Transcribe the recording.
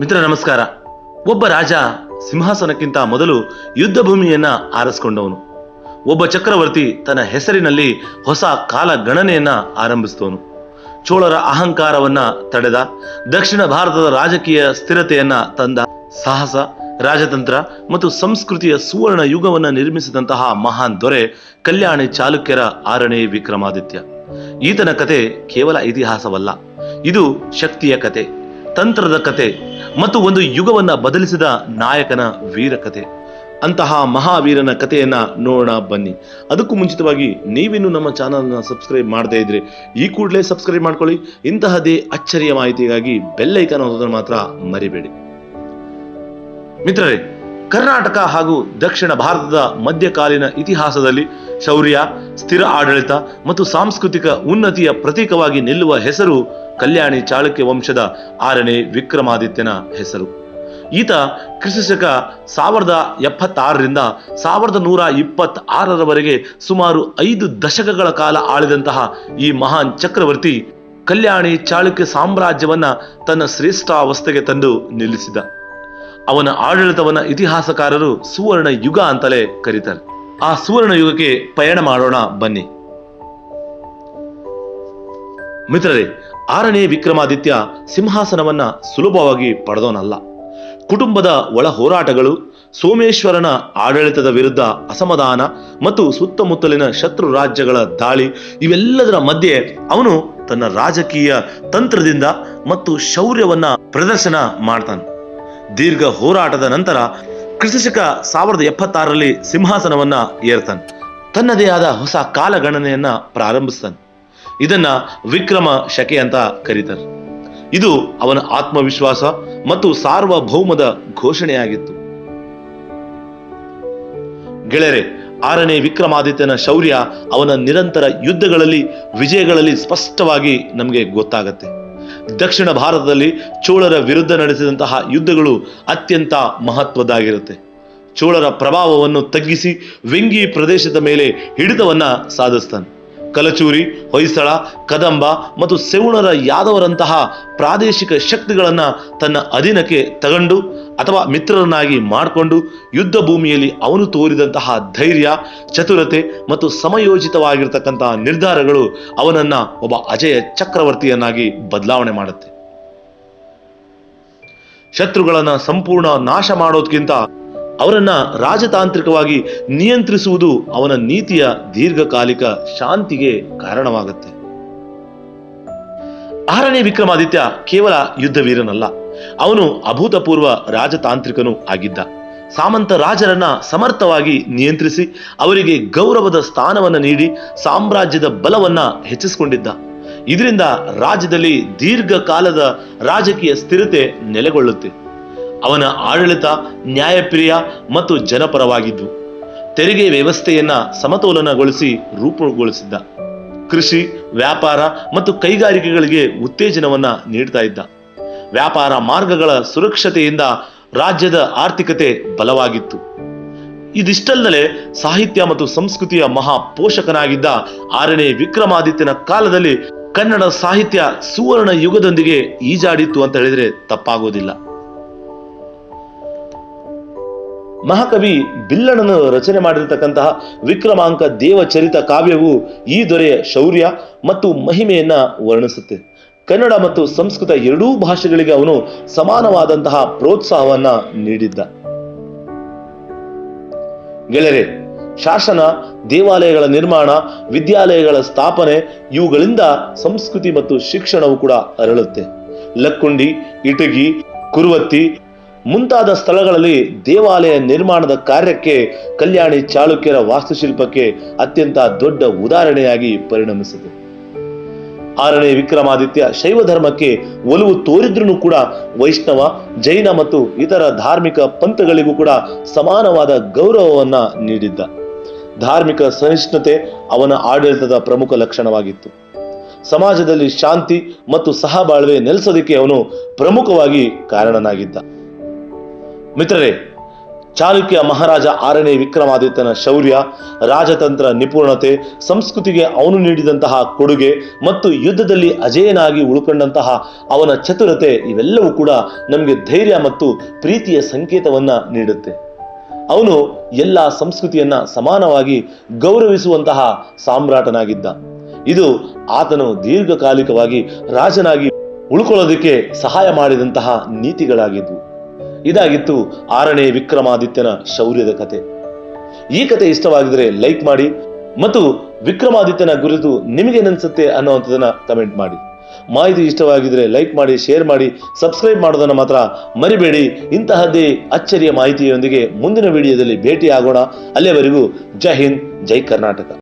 ಮಿತ್ರ ನಮಸ್ಕಾರ. ಒಬ್ಬ ರಾಜ ಸಿಂಹಾಸನಕ್ಕಿಂತ ಮೊದಲು ಯುದ್ಧ ಭೂಮಿಯನ್ನ ಆರಿಸ್ಕೊಂಡವನು. ಒಬ್ಬ ಚಕ್ರವರ್ತಿ ತನ್ನ ಹೆಸರಿನಲ್ಲಿ ಹೊಸ ಕಾಲ ಗಣನೆಯನ್ನ ಆರಂಭಿಸಿದವನು. ಚೋಳರ ಅಹಂಕಾರವನ್ನ ತಡೆದ, ದಕ್ಷಿಣ ಭಾರತದ ರಾಜಕೀಯ ಸ್ಥಿರತೆಯನ್ನ ತಂದ. ಸಾಹಸ, ರಾಜತಂತ್ರ ಮತ್ತು ಸಂಸ್ಕೃತಿಯ ಸುವರ್ಣ ಯುಗವನ್ನ ನಿರ್ಮಿಸಿದಂತಹ ಮಹಾನ್ ದೊರೆ ಕಲ್ಯಾಣಿ ಚಾಲುಕ್ಯರ ಆರನೇ ವಿಕ್ರಮಾದಿತ್ಯ. ಈತನ ಕತೆ ಕೇವಲ ಇತಿಹಾಸವಲ್ಲ, ಇದು ಶಕ್ತಿಯ ಕತೆ. ತಂತ್ರದ ಕತೆ ಮತ್ತು ಒಂದು ಯುಗವನ್ನ ಬದಲಿಸಿದ ನಾಯಕನ ವೀರ ಕತೆ. ಅಂತಹ ಮಹಾವೀರನ ಕಥೆಯನ್ನ ನೋಡೋಣ ಬನ್ನಿ. ಅದಕ್ಕೂ ಮುಂಚಿತವಾಗಿ ನೀವಿನ್ನು ನಮ್ಮ ಚಾನಲ್ನ ಸಬ್ಸ್ಕ್ರೈಬ್ ಮಾಡದೇ ಇದ್ರೆ ಈ ಕೂಡಲೇ ಸಬ್ಸ್ಕ್ರೈಬ್ ಮಾಡ್ಕೊಳ್ಳಿ. ಇಂತಹದೇ ಅಚ್ಚರಿಯ ಮಾಹಿತಿಗಾಗಿ ಬೆಲ್ಲೈಕನ್ ಓದೋದನ್ನು ಮಾತ್ರ ಮರಿಬೇಡಿ. ಮಿತ್ರರೇ, ಕರ್ನಾಟಕ ಹಾಗೂ ದಕ್ಷಿಣ ಭಾರತದ ಮಧ್ಯಕಾಲೀನ ಇತಿಹಾಸದಲ್ಲಿ ಶೌರ್ಯ, ಸ್ಥಿರ ಆಡಳಿತ ಮತ್ತು ಸಾಂಸ್ಕೃತಿಕ ಉನ್ನತಿಯ ಪ್ರತೀಕವಾಗಿ ನಿಲ್ಲುವ ಹೆಸರು ಕಲ್ಯಾಣಿ ಚಾಳುಕ್ಯ ವಂಶದ ಆರನೇ ವಿಕ್ರಮಾದಿತ್ಯನ ಹೆಸರು. ಈತ ಕ್ರಿಸ್ತಶಕ ಸಾವಿರದ ಎಪ್ಪತ್ತಾರರಿಂದ ಸಾವಿರದ ನೂರ ಇಪ್ಪತ್ತಾರರವರೆಗೆ ಸುಮಾರು ಐದು ದಶಕಗಳ ಕಾಲ ಆಳಿದಂತಹ ಈ ಮಹಾನ್ ಚಕ್ರವರ್ತಿ ಕಲ್ಯಾಣಿ ಚಾಳುಕ್ಯ ಸಾಮ್ರಾಜ್ಯವನ್ನ ತನ್ನ ಶ್ರೇಷ್ಠಾವಸ್ಥೆಗೆ ತಂದು ನಿಲ್ಲಿಸಿದ. ಅವನ ಆಡಳಿತವನ್ನ ಇತಿಹಾಸಕಾರರು ಸುವರ್ಣ ಯುಗ ಅಂತಲೇ ಕರೀತಾರೆ. ಆ ಸುವರ್ಣ ಯುಗಕ್ಕೆ ಪಯಣ ಮಾಡೋಣ ಬನ್ನಿ. ಮಿತ್ರರೇ, ಆರನೇ ವಿಕ್ರಮಾದಿತ್ಯ ಸಿಂಹಾಸನವನ್ನ ಸುಲಭವಾಗಿ ಪಡೆದೋನಲ್ಲ ಕುಟುಂಬದ ಒಳ ಹೋರಾಟಗಳು, ಸೋಮೇಶ್ವರನ ಆಡಳಿತದ ವಿರುದ್ಧ ಅಸಮಾಧಾನ ಮತ್ತು ಸುತ್ತಮುತ್ತಲಿನ ಶತ್ರು ರಾಜ್ಯಗಳ ದಾಳಿ, ಇವೆಲ್ಲದರ ಮಧ್ಯೆ ಅವನು ತನ್ನ ರಾಜಕೀಯ ತಂತ್ರದಿಂದ ಮತ್ತು ಶೌರ್ಯವನ್ನ ಪ್ರದರ್ಶನ ಮಾಡ್ತಾನೆ. ದೀರ್ಘ ಹೋರಾಟದ ನಂತರ ಕ್ರಿಸ್ತಶಕ ಸಾವಿರದ ಎಪ್ಪತ್ತಾರರಲ್ಲಿ ಸಿಂಹಾಸನವನ್ನ ಏರ್ತಾನೆ. ತನ್ನದೇ ಆದ ಹೊಸ ಕಾಲಗಣನೆಯನ್ನ ಪ್ರಾರಂಭಿಸ್ತಾನೆ. ಇದನ್ನ ವಿಕ್ರಮ ಶಕೆ ಅಂತ ಕರೀತಾರೆ. ಇದು ಅವನ ಆತ್ಮವಿಶ್ವಾಸ ಮತ್ತು ಸಾರ್ವಭೌಮದ ಘೋಷಣೆಯಾಗಿತ್ತು. ಗೆಳೆಯರೆ, ಆರನೇ ವಿಕ್ರಮಾದಿತ್ಯನ ಶೌರ್ಯ ಅವನ ನಿರಂತರ ಯುದ್ಧಗಳಲ್ಲಿ, ವಿಜಯಗಳಲ್ಲಿ ಸ್ಪಷ್ಟವಾಗಿ ನಮಗೆ ಗೊತ್ತಾಗತ್ತೆ. ದಕ್ಷಿಣ ಭಾರತದಲ್ಲಿ ಚೋಳರ ವಿರುದ್ಧ ನಡೆಸಿದಂತಹ ಯುದ್ಧಗಳು ಅತ್ಯಂತ ಮಹತ್ವದ್ದಾಗಿರುತ್ತೆ. ಚೋಳರ ಪ್ರಭಾವವನ್ನು ತಗ್ಗಿಸಿ, ವೆಂಗಿ ಪ್ರದೇಶದ ಮೇಲೆ ಹಿಡಿತವನ್ನ ಸಾಧಿಸ್ತಾನೆ. ಕಲಚೂರಿ, ಹೊಯ್ಸಳ, ಕದಂಬ ಮತ್ತು ಸೆವುಣರ ಯಾದವರಂತಹ ಪ್ರಾದೇಶಿಕ ಶಕ್ತಿಗಳನ್ನು ತನ್ನ ಅಧೀನಕ್ಕೆ ತಗೊಂಡು ಅಥವಾ ಮಿತ್ರರನ್ನಾಗಿ ಮಾಡಿಕೊಂಡು ಯುದ್ಧ ಭೂಮಿಯಲ್ಲಿ ಅವನು ತೋರಿದಂತಹ ಧೈರ್ಯ, ಚತುರತೆ ಮತ್ತು ಸಮಯೋಚಿತವಾಗಿರ್ತಕ್ಕಂತಹ ನಿರ್ಧಾರಗಳು ಅವನನ್ನ ಒಬ್ಬ ಅಜಯ ಚಕ್ರವರ್ತಿಯನ್ನಾಗಿ ಬದಲಾವಣೆ ಮಾಡುತ್ತೆ. ಶತ್ರುಗಳನ್ನು ಸಂಪೂರ್ಣ ನಾಶ ಮಾಡೋದ್ಕಿಂತ ಅವರನ್ನ ರಾಜತಾಂತ್ರಿಕವಾಗಿ ನಿಯಂತ್ರಿಸುವುದು ಅವನ ನೀತಿಯ ದೀರ್ಘಕಾಲಿಕ ಶಾಂತಿಗೆ ಕಾರಣವಾಗುತ್ತೆ. ಆರನೇ ವಿಕ್ರಮಾದಿತ್ಯ ಕೇವಲ ಯುದ್ಧವೀರನಲ್ಲ, ಅವನು ಅಭೂತಪೂರ್ವ ರಾಜತಾಂತ್ರಿಕನೂ ಆಗಿದ್ದ. ಸಾಮಂತ ರಾಜರನ್ನ ಸಮರ್ಥವಾಗಿ ನಿಯಂತ್ರಿಸಿ ಅವರಿಗೆ ಗೌರವದ ಸ್ಥಾನವನ್ನ ನೀಡಿ ಸಾಮ್ರಾಜ್ಯದ ಬಲವನ್ನ ಹೆಚ್ಚಿಸಿಕೊಂಡಿದ್ದ. ಇದರಿಂದ ರಾಜ್ಯದಲ್ಲಿ ದೀರ್ಘಕಾಲದ ರಾಜಕೀಯ ಸ್ಥಿರತೆ ನೆಲೆಗೊಳ್ಳುತ್ತೆ. ಅವನ ಆಡಳಿತ ನ್ಯಾಯಪ್ರಿಯ ಮತ್ತು ಜನಪರವಾಗಿದ್ದು, ತೆರಿಗೆ ವ್ಯವಸ್ಥೆಯನ್ನ ಸಮತೋಲನಗೊಳಿಸಿ ರೂಪುಗೊಳಿಸಿದ್ದ. ಕೃಷಿ, ವ್ಯಾಪಾರ ಮತ್ತು ಕೈಗಾರಿಕೆಗಳಿಗೆ ಉತ್ತೇಜನವನ್ನ ನೀಡ್ತಾ ಇದ್ದ. ವ್ಯಾಪಾರ ಮಾರ್ಗಗಳ ಸುರಕ್ಷತೆಯಿಂದ ರಾಜ್ಯದ ಆರ್ಥಿಕತೆ ಬಲವಾಗಿತ್ತು. ಇದಿಷ್ಟಲ್ಲದೆ ಸಾಹಿತ್ಯ ಮತ್ತು ಸಂಸ್ಕೃತಿಯ ಮಹಾ ಪೋಷಕನಾಗಿದ್ದ ಆರನೇ ವಿಕ್ರಮಾದಿತ್ಯನ ಕಾಲದಲ್ಲಿ ಕನ್ನಡ ಸಾಹಿತ್ಯ ಸುವರ್ಣ ಯುಗದೊಂದಿಗೆ ಈಜಾಡಿತ್ತು ಅಂತ ಹೇಳಿದ್ರೆ ತಪ್ಪಾಗೋದಿಲ್ಲ. ಮಹಾಕವಿ ಬಿಲ್ಲಣನು ರಚನೆ ಮಾಡಿರತಕ್ಕಂತಹ ವಿಕ್ರಮಾಂಕ ದೇವಚರಿತ ಕಾವ್ಯವು ಈ ದೊರೆಯ ಶೌರ್ಯ ಮತ್ತು ಮಹಿಮೆಯನ್ನ ವರ್ಣಿಸುತ್ತೆ. ಕನ್ನಡ ಮತ್ತು ಸಂಸ್ಕೃತ ಎರಡೂ ಭಾಷೆಗಳಿಗೆ ಅವನು ಸಮಾನವಾದಂತಹ ಪ್ರೋತ್ಸಾಹವನ್ನ ನೀಡಿದ್ದ. ಗೆಳೆಯರೆ, ಶಾಸನ, ದೇವಾಲಯಗಳ ನಿರ್ಮಾಣ, ವಿದ್ಯಾಲಯಗಳ ಸ್ಥಾಪನೆ ಇವುಗಳಿಂದ ಸಂಸ್ಕೃತಿ ಮತ್ತು ಶಿಕ್ಷಣವು ಕೂಡ ಅರಳುತ್ತೆ. ಲಕ್ಕುಂಡಿ, ಇಟಗಿ, ಕುರುವತ್ತಿ ಮುಂತಾದ ಸ್ಥಳಗಳಲ್ಲಿ ದೇವಾಲಯ ನಿರ್ಮಾಣದ ಕಾರ್ಯಕ್ಕೆ ಕಲ್ಯಾಣಿ ಚಾಳುಕ್ಯರ ವಾಸ್ತುಶಿಲ್ಪಕ್ಕೆ ಅತ್ಯಂತ ದೊಡ್ಡ ಉದಾಹರಣೆಯಾಗಿ ಪರಿಣಮಿಸಿದೆ. ಆರನೇ ವಿಕ್ರಮಾದಿತ್ಯ ಶೈವ ಧರ್ಮಕ್ಕೆ ಒಲವು ತೋರಿದ್ರೂ ಕೂಡ ವೈಷ್ಣವ, ಜೈನ ಮತ್ತು ಇತರ ಧಾರ್ಮಿಕ ಪಂಥಗಳಿಗೂ ಕೂಡ ಸಮಾನವಾದ ಗೌರವವನ್ನ ನೀಡಿದ್ದ. ಧಾರ್ಮಿಕ ಸಹಿಷ್ಣುತೆ ಅವನ ಆಡಳಿತದ ಪ್ರಮುಖ ಲಕ್ಷಣವಾಗಿತ್ತು. ಸಮಾಜದಲ್ಲಿ ಶಾಂತಿ ಮತ್ತು ಸಹಬಾಳ್ವೆ ನೆಲೆಸೋದಕ್ಕೆ ಅವನು ಪ್ರಮುಖವಾಗಿ ಕಾರಣನಾಗಿದ್ದ. ಮಿತ್ರರೇ, ಚಾಲುಕ್ಯ ಮಹಾರಾಜ ಆರನೇ ವಿಕ್ರಮಾದಿತ್ಯನ ಶೌರ್ಯ, ರಾಜತಂತ್ರ ನಿಪುಣತೆ, ಸಂಸ್ಕೃತಿಗೆ ಅವನು ನೀಡಿದಂತಹ ಕೊಡುಗೆ ಮತ್ತು ಯುದ್ಧದಲ್ಲಿ ಅಜೇಯನಾಗಿ ಉಳ್ಕೊಂಡಂತಹ ಅವನ ಚತುರತೆ ಇವೆಲ್ಲವೂ ಕೂಡ ನಮಗೆ ಧೈರ್ಯ ಮತ್ತು ಪ್ರೀತಿಯ ಸಂಕೇತವನ್ನ ನೀಡುತ್ತೆ. ಅವನು ಎಲ್ಲ ಸಂಸ್ಕೃತಿಯನ್ನ ಸಮಾನವಾಗಿ ಗೌರವಿಸುವಂತಹ ಸಾಮ್ರಾಟನಾಗಿದ್ದ. ಇದು ಆತನು ದೀರ್ಘಕಾಲಿಕವಾಗಿ ರಾಜನಾಗಿ ಉಳ್ಕೊಳ್ಳೋದಕ್ಕೆ ಸಹಾಯ ಮಾಡಿದಂತಹ ನೀತಿಗಳಾಗಿದ್ವು. ಇದಾಗಿತ್ತು ಆರನೇ ವಿಕ್ರಮಾದಿತ್ಯನ ಶೌರ್ಯದ ಕತೆ. ಈ ಕತೆ ಇಷ್ಟವಾಗಿದ್ರೆ ಲೈಕ್ ಮಾಡಿ ಮತ್ತು ವಿಕ್ರಮಾದಿತ್ಯನ ಕುರಿತು ನಿಮಗೇನನ್ಸುತ್ತೆ ಅನ್ನುವಂಥದ್ದನ್ನ ಕಮೆಂಟ್ ಮಾಡಿ. ಮಾಹಿತಿ ಇಷ್ಟವಾಗಿದ್ರೆ ಲೈಕ್ ಮಾಡಿ, ಶೇರ್ ಮಾಡಿ, ಸಬ್ಸ್ಕ್ರೈಬ್ ಮಾಡೋದನ್ನ ಮಾತ್ರ ಮರಿಬೇಡಿ. ಇಂತಹದ್ದೇ ಅಚ್ಚರಿಯ ಮಾಹಿತಿಯೊಂದಿಗೆ ಮುಂದಿನ ವಿಡಿಯೋದಲ್ಲಿ ಭೇಟಿ ಆಗೋಣ ಅಲ್ಲಿಯವರೆಗೂ ಜೈ ಹಿಂದ್, ಜೈ ಕರ್ನಾಟಕ.